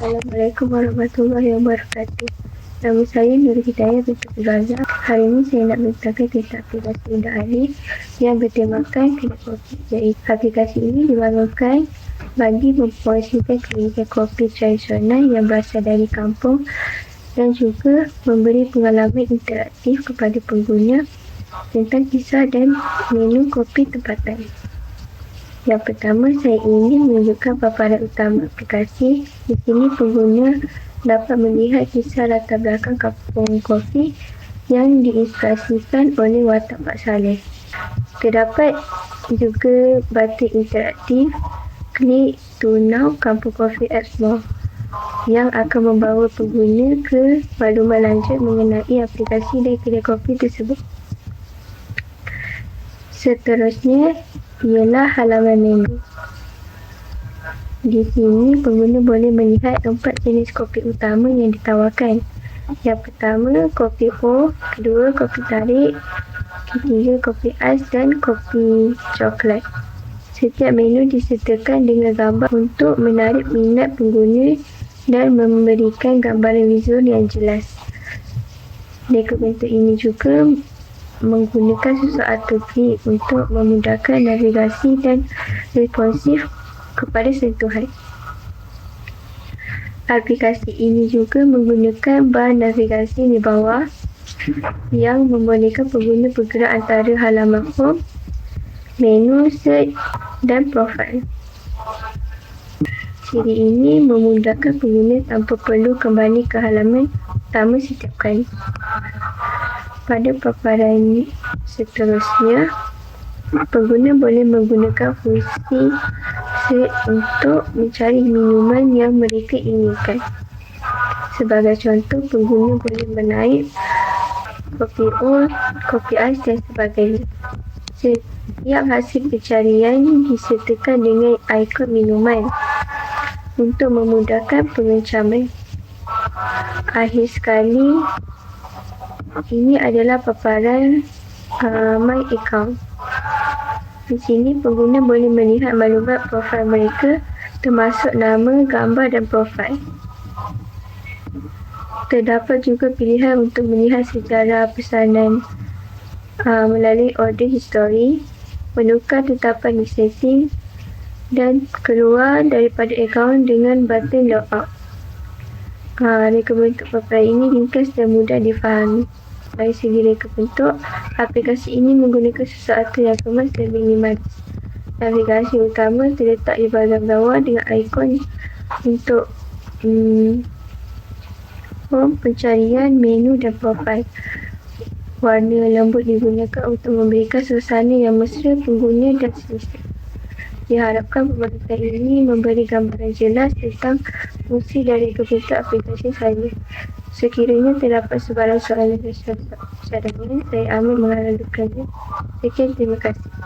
Assalamualaikum warahmatullahi wabarakatuh. Nama saya Nur Hidayah binti Gaza. Hari ini saya nak beritahu tentang aplikasi Indah Ali yang bertemakan kedai kopi. Jadi, aplikasi ini dibangunkan bagi mempromosikan kedai kopi tradisional yang berasal dari kampung dan juga memberi pengalaman interaktif kepada pengguna tentang kisah dan menu kopi tempatan. Yang pertama, saya ingin menunjukkan paparan utama aplikasi. Di sini pengguna dapat melihat kisah latar belakang kampung kopi yang diinspirasikan oleh watak Pak Saleh. Terdapat juga batik interaktif Klik to Now Kampung Kopi Apps More yang akan membawa pengguna ke maklumat lanjut mengenai aplikasi dan kedai kopi tersebut. Seterusnya ialah halaman menu. Di sini pengguna boleh melihat empat jenis kopi utama yang ditawarkan. Yang pertama kopi O, kedua kopi tarik, ketiga kopi ais dan kopi coklat. Setiap menu disertakan dengan gambar untuk menarik minat pengguna dan memberikan gambaran visual yang jelas. Reka bentuk ini juga menggunakan sesuatu klik untuk memudahkan navigasi dan responsif kepada sentuhan. Aplikasi ini juga menggunakan bar navigasi di bawah yang membolehkan pengguna bergerak antara halaman home, menu, search dan profil. Ciri ini memudahkan pengguna tanpa perlu kembali ke halaman utama setiap kali pada paparan seterusnya, pengguna boleh menggunakan fungsi search untuk mencari minuman yang mereka inginkan. Sebagai contoh, pengguna boleh menaik kopi oat, kopi ais dan sebagainya. Setiap hasil pencarian disertakan dengan ikon minuman untuk memudahkan pengecaman. Akhir sekali, ini adalah paparan uh, My Account. Di sini pengguna boleh melihat maklumat profil mereka termasuk nama, gambar dan profil. Terdapat juga pilihan untuk melihat sejarah pesanan uh, melalui order history, menukar tetapan di setting dan keluar daripada akaun dengan button logout. Ha, reka bentuk paparan ini ringkas dan mudah difahami. Dari segi reka bentuk, aplikasi ini menggunakan sesuatu yang kemas dan minimalis. Navigasi utama terletak di bahagian bawah dengan ikon untuk hmm, home, pencarian, menu dan profil. Warna lembut digunakan untuk memberikan suasana yang mesra pengguna dan seterusnya. Diharapkan pembentukan ini memberi gambaran jelas tentang fungsi dari kebentuk aplikasi saya. Sekiranya terdapat sebarang soalan soalan, saya amat mengharapkannya. Sekian, terima kasih.